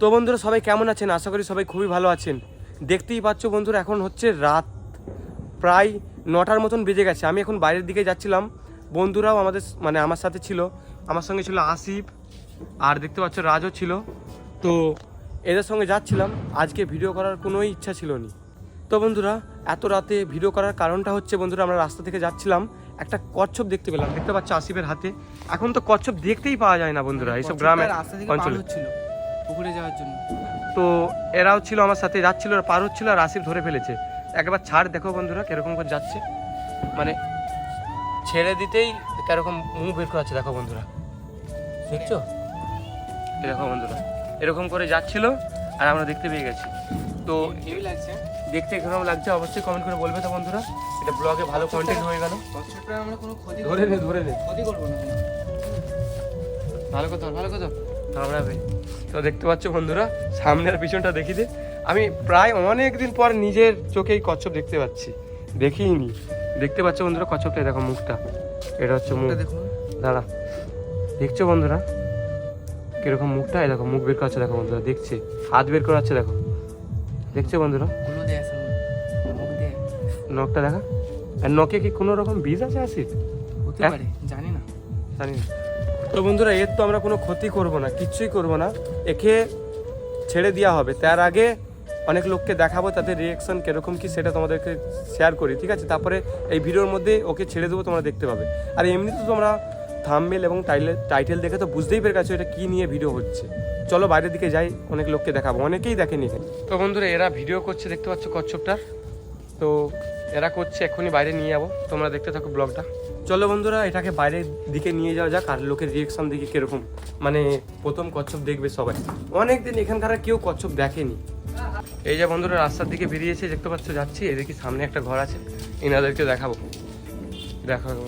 তো বন্ধুরা সবাই কেমন আছেন? আশা করি সবাই খুবই ভালো আছেন। দেখতেই পাচ্ছ বন্ধুরা এখন হচ্ছে রাত প্রায় নটার মতন বেজে গেছে। আমি এখন বাইরের দিকে যাচ্ছিলাম। বন্ধুরাও আমাদের মানে আমার সাথে ছিল। আমার সঙ্গে ছিল আসিফ আর দেখতে পাচ্ছ রাজও ছিল। তো এদের সঙ্গে যাচ্ছিলাম। আজকে ভিডিও করার কোনো ইচ্ছা ছিল না। তো বন্ধুরা এত রাতে ভিডিও করার কারণটা হচ্ছে বন্ধুরা আমরা রাস্তা থেকে যাচ্ছিলাম। একটা কচ্ছপ দেখতে পেলাম। দেখতে পাচ্ছ আসিফের হাতে। এখন তো কচ্ছপ দেখতেই পাওয়া যায় না বন্ধুরা এইসব গ্রামের অঞ্চলে। পুকুরে যাওয়ার জন্য। তো এরাও ছিল আমার সাথে যাচ্ছিল আর পার হচ্ছিল আর আসিফ ধরে ফেলেছে। একবার ছাড় দেখো বন্ধুরা কীরকম করে যাচ্ছে। মানে ছেড়ে দিতেই কীরকম মুখ বের করাচ্ছে দেখো বন্ধুরা। দেখছ? দেখো বন্ধুরা এরকম করে যাচ্ছিল আর আমরা দেখতে পেয়ে গেছি। তো লাগছে। দেখতে কীরকম লাগছে অবশ্যই কমেন্ট করে বলবে তো বন্ধুরা। এটা ব্লগে ভালো কন্টেন্ট হয়ে গেল। ধরে নে ধরে নে। ক্ষতি করব না। ভালো কথা ভালো কথা। আমরা ভাই তো দেখতে পাচ্ছ বন্ধুরা সামনের পিছনটা দেখি দে। আমি প্রায় অনেক দিন পর নিজের চোখেই কচ্ছপ দেখতে পাচ্ছি। দেখিনি। দেখতে পাচ্ছ বন্ধুরা কচ্ছপটা দেখো মুখটা। এটা হচ্ছে মুখ। দাঁড়া। দেখছ বন্ধুরা? কীরকম মুখটা? দেখো মুখ বের করাচ্ছে দেখো বন্ধুরা দেখছে। হাত বের করাচ্ছে দেখো। দেখছ বন্ধুরা? নখটা দেখা। আর নখে কি কোনো রকম বীজ আছে আসিফ হ্যাঁ? পারে জানি না। জানি না। তো বন্ধুরা, এর তো আমরা কোনো ক্ষতি করব না, কিচ্ছুই করব না। একে ছেড়ে দেওয়া হবে। তার আগে অনেক লোককে দেখাবো, তাদের রিয়েকশন কীরকম কি সেটা তোমাদেরকে শেয়ার করি, ঠিক আছে? তারপরে এই ভিডিওর মধ্যে ওকে ছেড়ে দেবো, তোমরা দেখতে পাবে। আর এমনিতে তোমরা থামবেল এবং টাইটেল টাইটেল দেখে তো বুঝতেই পেরে গেছো এটা কী নিয়ে ভিডিও হচ্ছে। চলো বাইরের দিকে যাই, অনেক লোককে দেখাবো, অনেকেই দেখেনি। তো বন্ধুরা, এরা ভিডিও করছে, দেখতে পাচ্ছ কচ্ছপটার। তো এরা করছে এক্ষুনি বাইরে নিয়ে যাব। তোমরা দেখতে থাকো ব্লগটা। চলো বন্ধুরা এটাকে বাইরের দিকে নিয়ে যাওয়া যাক আর লোকের রিয়েকশন দিকে কীরকম। মানে প্রথম কচ্ছপ দেখবে সবাই। অনেকদিন এখানকার কেউ কচ্ছপ দেখেনি। এই যে বন্ধুরা রাস্তার দিকে বেরিয়েছে দেখতে পাচ্ছ যাচ্ছি। এদিকে সামনে একটা ঘর আছে এনাদেরকে দেখাবো। দেখাবো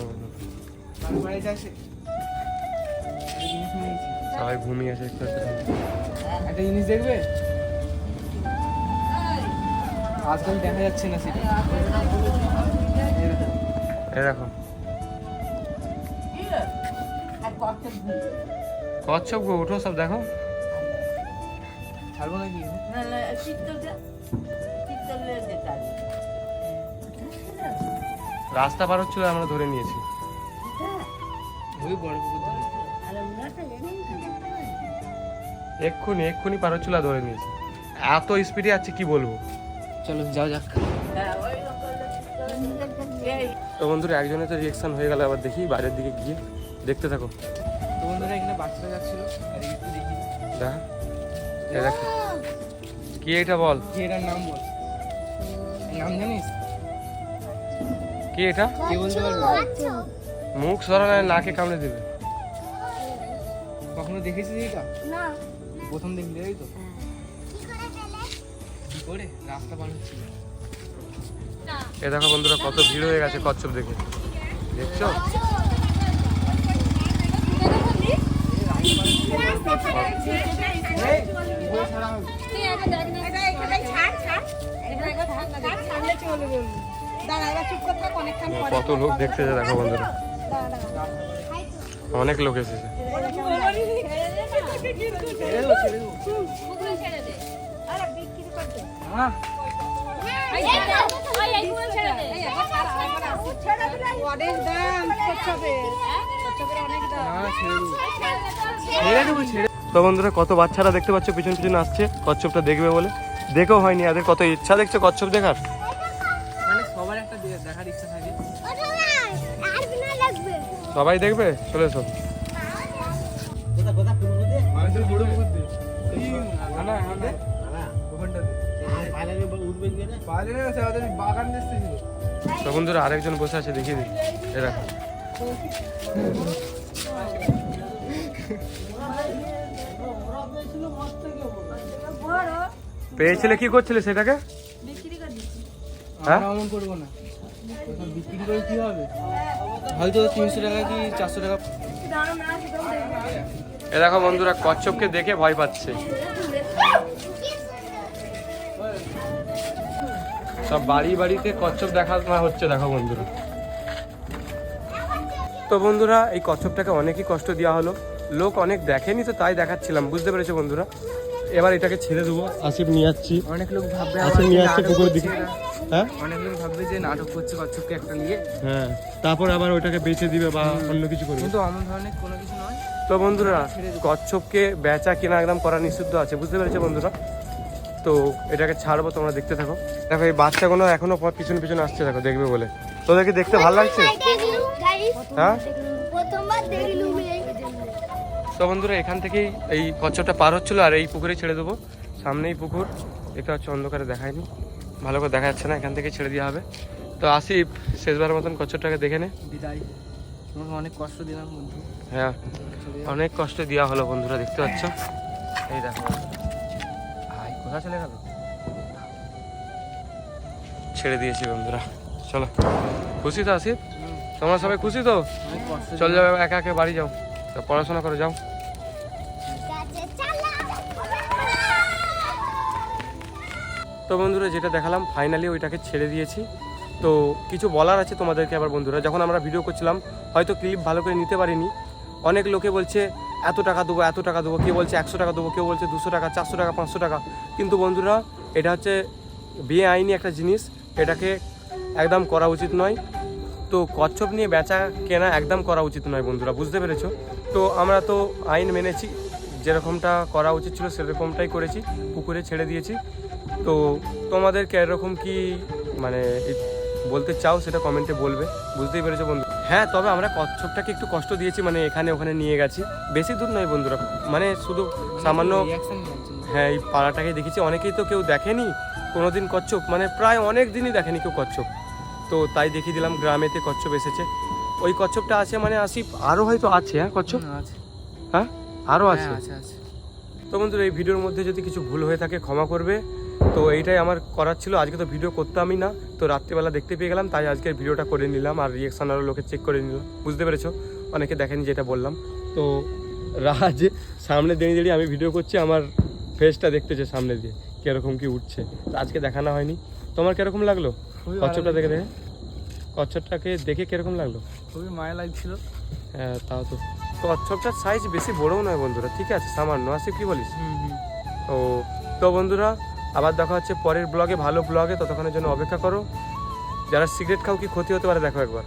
সবাই ঘুমিয়ে আছে একটা জিনিস দেখবে? আজকাল দেখা যাচ্ছে না সেটা। এই কচ্ছপ গো উঠো সব দেখো। ছাড়বো নাকি? রাস্তা পার হচ্ছিল আমরা ধরে নিয়েছি। এক্ষুনি এক্ষুনি পার হচ্ছিল ধরে নিয়েছি। এত স্পিডে আছে কি বলব? চলো যাও যাক। তো বন্ধুরা একজনের তো রিয়েকশন হয়ে গেল আবার দেখি বাইরের দিকে গিয়ে। দেখতে থাকো। তো বন্ধুরা এখানে বাচ্চারা যাচ্ছিল। আর একটু দেখি। দেখ দেখ। কি এটা বল? কি এটার নাম বল? নাম জানিস? কি এটা? কে বলতে পারবে? মুখ সরালে নাকে কামড়ে দেবে। কখনো দেখেছিস এটা? না প্রথম দেখলি তাই তো? কি করে রাস্তা পার হচ্ছিল। এ দেখো বন্ধুরা কত ভিড় হয়ে গেছে কচ্ছপ দেখে। দেখছ? কত লোক দেখতেছে দেখো বন্ধুরা অনেক লোক এসেছে হ্যাঁ না তো বন্ধুরা কত বাচ্চারা দেখতে পাচ্ছ? পিছন পিছন আসছে। কচ্ছপটা দেখবে বলে। দেখেও হয়নি এদের কত ইচ্ছা দেখছ কচ্ছপ দেখার? মানে সবার একটা দে- দেখার ইচ্ছা থাকে। সবাই দেখবে? চলে এসো। বন্ধুরা আরেকজন বসে আছে দেখিয়ে দিই। এরা। পেয়েছিলে কি করছিলে সেটাকে? হ্যাঁ? হয়তো তিনশো টাকা কি চারশো টাকা এ দেখো বন্ধুরা, কচ্ছপকে দেখে ভয় পাচ্ছে। সব বাড়ি বাড়িতে কচ্ছপ দেখা হচ্ছে, দেখো বন্ধুরা। তো বন্ধুরা এই কচ্ছপটাকে অনেকই কষ্ট দেওয়া হলো। লোক অনেক দেখেনি তো তাই দেখাচ্ছিলাম। বুঝতে পেরেছ বন্ধুরা? এবার এটাকে ছেড়ে দেবো। আসিফ নিয়ে যাচ্ছি অনেক লোক ভাববে আবার নিয়ে যে আসছে নাটক পুকুরের দিকে। হ্যাঁ? অনেক লোক ভাববে যে নাটক করছে কচ্ছপকে একটা নিয়ে। হ্যাঁ। তারপর আবার ওইটাকে বেচে দিবে বা অন্য কিছু করবে। কিন্তু এমন ধরনের কোনো কিছু নয়। তো বন্ধুরা কচ্ছপকে বেচা কেনা একদম করা নিষিদ্ধ আছে বুঝতে পেরেছ বন্ধুরা? তো এটাকে ছাড়বো তোমরা দেখতে থাকো। দেখো এই বাচ্চাগুলো এখনও পিছনে পিছনে আসছে দেখো দেখবে বলে। তোদেরকে দেখতে ভালো লাগছে? হ্যাঁ? তো বন্ধুরা এখান থেকেই এই কচ্ছপটা পার হচ্ছিল আর এই পুকুরে ছেড়ে দেবো। সামনেই পুকুর এটা হচ্ছে অন্ধকারে দেখায়নি। ভালো করে দেখা যাচ্ছে না এখান থেকে ছেড়ে দেওয়া হবে। তো আসিফ শেষবার মতন কচ্ছপটাকে দেখে নে। বিদায়। তোমাকে অনেক কষ্ট দিলাম বন্ধু। হ্যাঁ অনেক কষ্ট দেওয়া হলো বন্ধুরা দেখতে পাচ্ছ? এই দেখো। ভাই কোথায় চলে গেল? ছেড়ে দিয়েছি বন্ধুরা। চলো। খুশি তো আসিফ? তোমরা সবাই খুশি তো? চল যাও, একা একা বাড়ি যাও। পড়াশোনা করে, যাও। তো বন্ধুরা, যেটা দেখালাম ফাইনালি ওইটাকে ছেড়ে দিয়েছি। তো কিছু বলার আছে তোমাদেরকে আবার বন্ধুরা। যখন আমরা ভিডিও করছিলাম, হয়তো ক্লিপ ভালো করে নিতে পারিনি। অনেক লোকে বলছে, এত টাকা দেবো, এত টাকা দেবো। কেউ বলছে, একশো টাকা দেবো। কেউ বলছে, দুশো টাকা, চারশো টাকা, পাঁচশো টাকা। কিন্তু বন্ধুরা, এটা হচ্ছে বিয়ে আইনি একটা জিনিস। এটাকে একদম করা উচিত নয়। তো কচ্ছপ নিয়ে বেচা কেনা একদম করা উচিত নয় বন্ধুরা বুঝতে পেরেছ? তো আমরা তো আইন মেনেছি যেরকমটা করা উচিত ছিল সেরকমটাই করেছি পুকুরে ছেড়ে দিয়েছি। তো তোমাদেরকে এরকম কি মানে বলতে চাও সেটা কমেন্টে বলবে বুঝতেই পেরেছ বন্ধু? হ্যাঁ তবে আমরা কচ্ছপটাকে একটু কষ্ট দিয়েছি মানে এখানে ওখানে নিয়ে গেছি। বেশি দূর নয় বন্ধুরা মানে শুধু সামান্য হ্যাঁ এই পাড়াটাকে দেখেছি। অনেকেই তো কেউ দেখেনি কোনোদিন কচ্ছপ মানে প্রায় অনেক দিনই দেখেনি কেউ কচ্ছপ। তো তাই দেখিয়ে দিলাম গ্রামেতে কচ্ছপ এসেছে। ওই কচ্ছপটা আছে মানে আসি আরও হয়তো আছে হ্যাঁ কচ্ছপ? আছে। হ্যাঁ? আরও আছে? হ্যাঁ, আছে। তো বন্ধুরা এই ভিডিওর মধ্যে যদি কিছু ভুল হয়ে থাকে ক্ষমা করবে। তো এইটাই আমার করার ছিল। আজকে তো ভিডিও করতামই না। তো রাত্রিবেলা দেখতে পেয়ে গেলাম তাই আজকের ভিডিওটা করে নিলাম আর রিয়েকশন আরও লোকে চেক করে নিলাম বুঝতে পেরেছ? অনেকে দেখেনি যেটা বললাম। তো রাজ সামনে দাঁড়িয়ে দাঁড়িয়ে আমি ভিডিও করছি আমার ফেসটা দেখতেছে সামনে দিয়ে কীরকম কি উঠছে। আজকে দেখানো হয়নি। তোমার কীরকম লাগল? কচ্ছপটা দেখে দেখে কচ্ছপটাকে দেখে কীরকম লাগল? খুবই মায়া লাগছিল। হ্যাঁ তাও তো। কচ্ছপটার সাইজ বেশি বড়ও নয় বন্ধুরা ঠিক আছে? সামান্য। আসিফ কি বলিস? হুম হুম। তো তো বন্ধুরা আবার দেখা হচ্ছে পরের ব্লগে ভালো ব্লগে। ততক্ষণের জন্য অপেক্ষা করো। যারা সিগারেট খাও কি ক্ষতি হতে পারে দেখো একবার।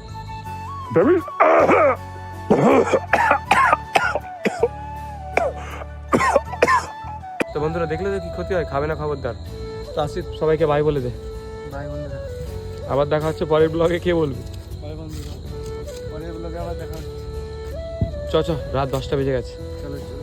তো বন্ধুরা দেখলে তো কি ক্ষতি হয়? খাবে না খবরদার? তো আসিফ সবাইকে বাই বলে দে। বাই বন্ধুরা। আবার দেখা হচ্ছে পরের ব্লগে কে বলবি? চ চ রাত দশটা বেজে গেছে। চলো।